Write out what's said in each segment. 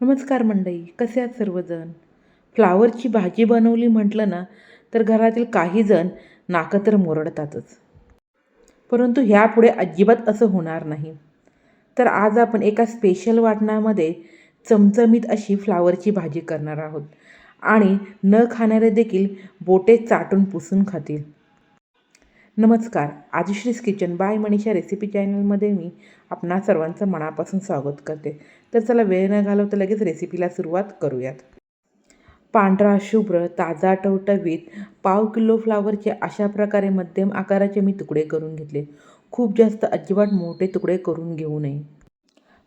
नमस्कार मंडई कसे आहात सर्वजण? फ्लावरची भाजी बनवली म्हटलं ना तर घरातील काही जण नाकं तर मोरडतातच. परंतु ह्यापुढे अजिबात असं होणार नाही. तर आज आपण एका स्पेशल वाटणामध्ये चमचमीत अशी फ्लावरची भाजी करणार आहोत. आणि न खाणारे देखील बोटे चाटून पुसून खातील. नमस्कार. Adishree's kitchen by Manisha recipe चॅनलमध्ये मी आपणा सर्वांचं मनापासून स्वागत करते. तर चला वेळ न घालवता लगेच रेसिपीला सुरुवात करूयात. पांढरा शुभ्र ताजा टवटवीत पाव किलो फ्लावरचे अशा प्रकारे मध्यम आकाराचे मी तुकडे करून घेतले. खूप जास्त अजिबात मोठे तुकडे करून घेऊ नये.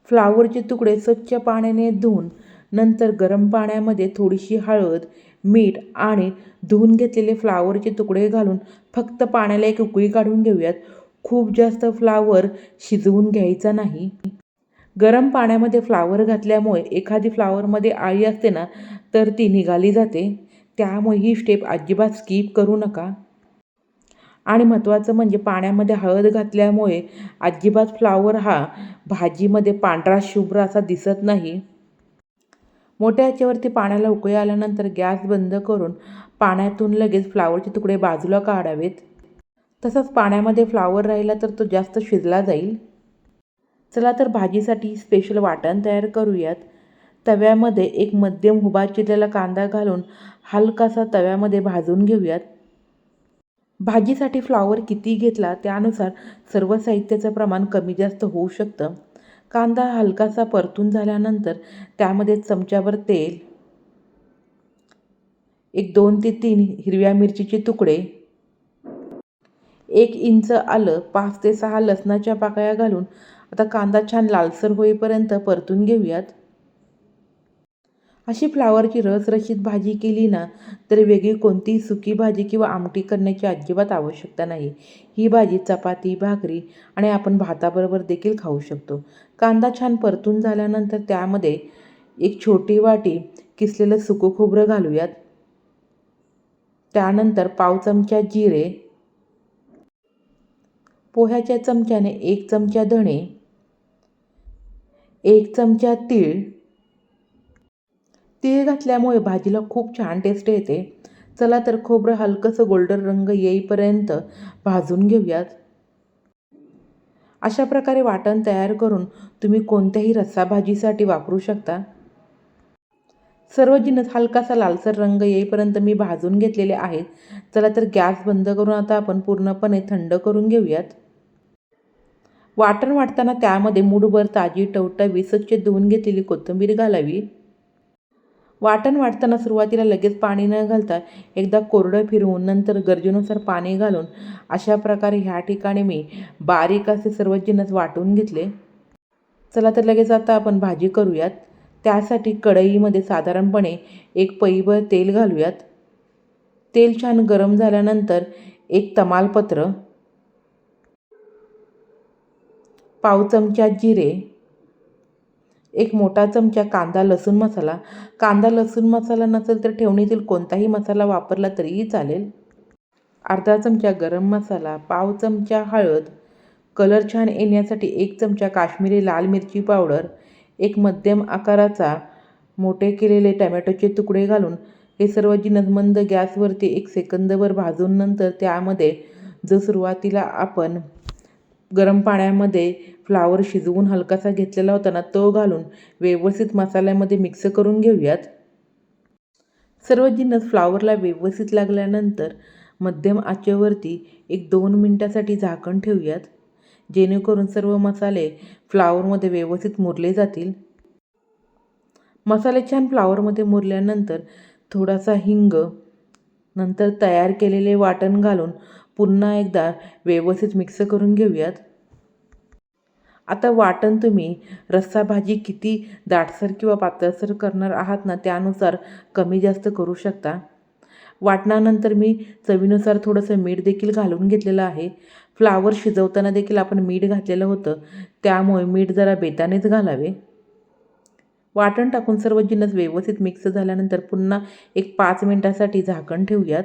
फ्लावरचे तुकडे स्वच्छ पाण्याने धुवून नंतर गरम पाण्यामध्ये थोडीशी हळद मीठ आणि धुवून घेतलेले फ्लावरचे तुकडे घालून फक्त पाण्याला एक उकळी काढून घेऊयात. खूप जास्त फ्लावर शिजवून घ्यायचा नाही. गरम पाण्यामध्ये फ्लावर घातल्यामुळे एखादी फ्लावरमध्ये आळी असते ना तर ती निघाली जाते. त्यामुळे ही स्टेप अजिबात स्किप करू नका. आणि महत्त्वाचं म्हणजे पाण्यामध्ये हळद घातल्यामुळे अजिबात फ्लावर हा भाजीमध्ये पांढरा शुभ्र असा दिसत नाही. मोठ्या ह्याच्यावरती पाण्याला उकळी आल्यानंतर गॅस बंद करून पाण्यातून लगेच फ्लावरचे तुकडे बाजूला काढावेत. तसंच पाण्यामध्ये फ्लावर राहिला तर तो जास्त शिजला जाईल. चला तर भाजीसाठी स्पेशल वाटण तयार करूयात. तव्यामध्ये एक मध्यम हुबा चिरलेला कांदा घालून हलकासा तव्यामध्ये भाजून घेऊयात. भाजीसाठी फ्लावर किती घेतला त्यानुसार सर्व साहित्याचं प्रमाण कमी जास्त होऊ शकतं. कांदा हलकासा परतून झाल्यानंतर त्यामध्ये चमच्यावर तेल एक दोन ते तीन हिरव्या मिरचीचे तुकडे एक इंच आलं पाच ते सहा लसणाच्या पाकळ्या घालून आता कांदा छान लालसर होईपर्यंत परतून घेऊयात. अशी फ्लावरची रसरशीत भाजी केली ना तर वेगळी कोणतीही सुकी भाजी किंवा आमटी करण्याची अजिबात आवश्यकता नाही. ही भाजी चपाती भाकरी आणि आपण भाताबरोबर देखील खाऊ शकतो. कांदा छान परतून झाल्यानंतर त्यामध्ये एक छोटी वाटी किसलेलं सुकं खोबरं घालूयात. त्यानंतर पाव चमचा जिरे पोह्याच्या चमच्याने एक चमचा धणे एक चमचा तीळ तीळ घातल्यामुळे भाजीला खूप छान टेस्ट येते. चला तर खोबरं हलकंसं गोल्डन रंग येईपर्यंत भाजून घेऊयात. अशा प्रकारे वाटण तयार करून तुम्ही कोणत्याही रस्सा भाजीसाठी वापरू शकता. सर्व जिन्नस हलकासा लालसर रंग येईपर्यंत मी भाजून घेतलेले आहेत. चला तर गॅस बंद करून आता आपण पूर्णपणे थंड करून घेऊयात. वाटण वाटताना त्यामध्ये मूठभर ताजी टवटवी स्वच्छ धुवून घेतलेली कोथिंबीर घालावी. वाटण वाटताना सुरुवातीला लगेच पाणी न घालता एकदा कोरडं फिरवून नंतर गरजेनुसार पाणी घालून अशा प्रकारे ह्या ठिकाणी मी बारीक असे सर्व जिन्नस वाटून घेतले. चला तर लगेच आता आपण भाजी करूयात. त्यासाठी कढईमध्ये साधारणपणे एक पईभर तेल घालूयात. तेल छान गरम झाल्यानंतर एक तमालपत्र पाव चमचा जिरे एक मोठा चमचा कांदा लसूण मसाला. कांदा लसूण मसाला नसेल तर ठेवणीतील कोणताही मसाला वापरला तरीही चालेल. अर्धा चमचा गरम मसाला पाव चमचा हळद. कलर छान येण्यासाठी एक चमचा काश्मीरी लाल मिरची पावडर. एक मध्यम आकाराचा मोठे केलेले टमॅटोचे तुकडे घालून हे सर्व जिन्नस गॅसवरती एक सेकंदभर भाजून नंतर त्यामध्ये जो सुरुवातीला आपण गरम पाण्यामध्ये फ्लावर शिजवून हलकासा घेतलेला होता ना तो घालून व्यवस्थित मसाल्यामध्ये मिक्स करून घेऊयात. सर्व जिन्नस फ्लावरला व्यवस्थित लागल्यानंतर मध्यम आचेवरती एक दोन मिनटासाठी झाकण ठेवूयात. जेणेकरून सर्व मसाले फ्लावरमध्ये व्यवस्थित मुरले जातील. मसाले छान फ्लावरमध्ये मुरल्यानंतर थोडासा हिंग नंतर तयार केलेले वाटण घालून पुन्हा एकदा व्यवस्थित मिक्स करून घेऊयात. आता वाटण तुम्ही रस्सा भाजी किती दाटसर किंवा पातळसर करणार आहात ना त्यानुसार कमी जास्त करू शकता. वाटणानंतर मी चवीनुसार थोडंसं मीठ देखील घालून घेतलेलं आहे. फ्लावर शिजवताना देखील आपण मीठ घातलेलं होतं त्यामुळे मीठ जरा बेतानेच घालावे. वाटण टाकून सर्व जिन्नस व्यवस्थित मिक्स झाल्यानंतर पुन्हा एक पाच मिनटासाठी झाकण ठेवूयात.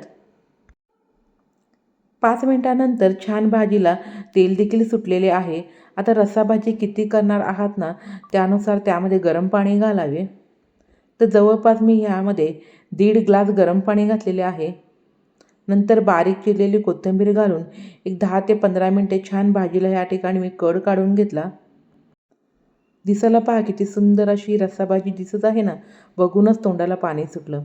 पाच मिनटानंतर छान भाजीला तेल देखील सुटलेले आहे. आता रस्सा भाजी किती करणार आहात ना त्यानुसार त्यामध्ये गरम पाणी घालावे. तर जवळपास मी ह्यामध्ये दीड ग्लास गरम पाणी घातलेले आहे. नंतर बारीक चिरलेली कोथिंबीर घालून एक दहा ते पंधरा मिनटे छान भाजीला ह्या ठिकाणी मी कड काढून घेतला. दिसायला पहा किती सुंदर अशी रस्साभाजी दिसत आहे ना बघूनच तोंडाला पाणी सुटलं.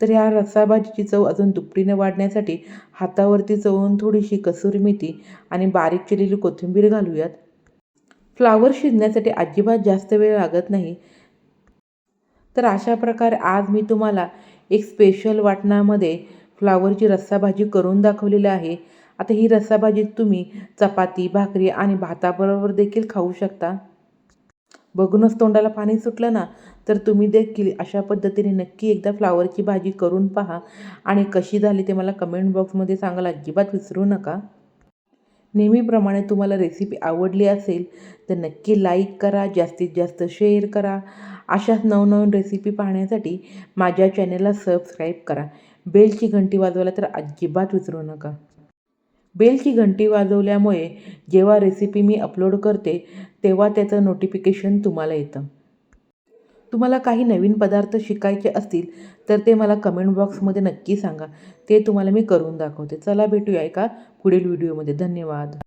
तर या रस्साभाजीची चव अजून दुपटीने वाढण्यासाठी हातावरती चवून थोडीशी कसुरी मेथी आणि बारीक चिरलेली कोथिंबीर घालूयात. फ्लावर शिजण्यासाठी अजिबात जास्त वेळ लागत नाही. तर अशा प्रकारे आज मी तुम्हाला एक स्पेशल वाटणामध्ये फ्लावरची रस्साभाजी करून दाखवलेली आहे. आता ही रस्साभाजी तुम्ही चपाती भाकरी आणि भाताबरोबर देखील खाऊ शकता. बघूनच तोंडाला पाणी सुटलं ना तर तुम्ही देखील अशा पद्धतीने नक्की एकदा फ्लावरची भाजी करून पहा. आणि कशी झाली ते मला कमेंट बॉक्समध्ये सांगायला अजिबात विसरू नका. नेहमीप्रमाणे तुम्हाला रेसिपी आवडली असेल तर नक्की लाईक करा जास्तीत जास्त शेअर करा. अशाच नवनवीन रेसिपी पाहण्यासाठी माझ्या चॅनेलला सबस्क्राईब करा. बेलची घंटी वाजवायला तर अजिबात विसरू नका. बेलची घंटी वाजवल्यामुळे जेव्हा रेसिपी मी अपलोड करते तेव्हा त्याचं नोटिफिकेशन तुम्हाला येतं. तुम्हाला काही नवीन पदार्थ शिकायचे असतील तर ते मला कमेंट बॉक्समध्ये नक्की सांगा. ते तुम्हाला मी करून दाखवते. चला भेटूया एका पुढील व्हिडिओमध्ये धन्यवाद.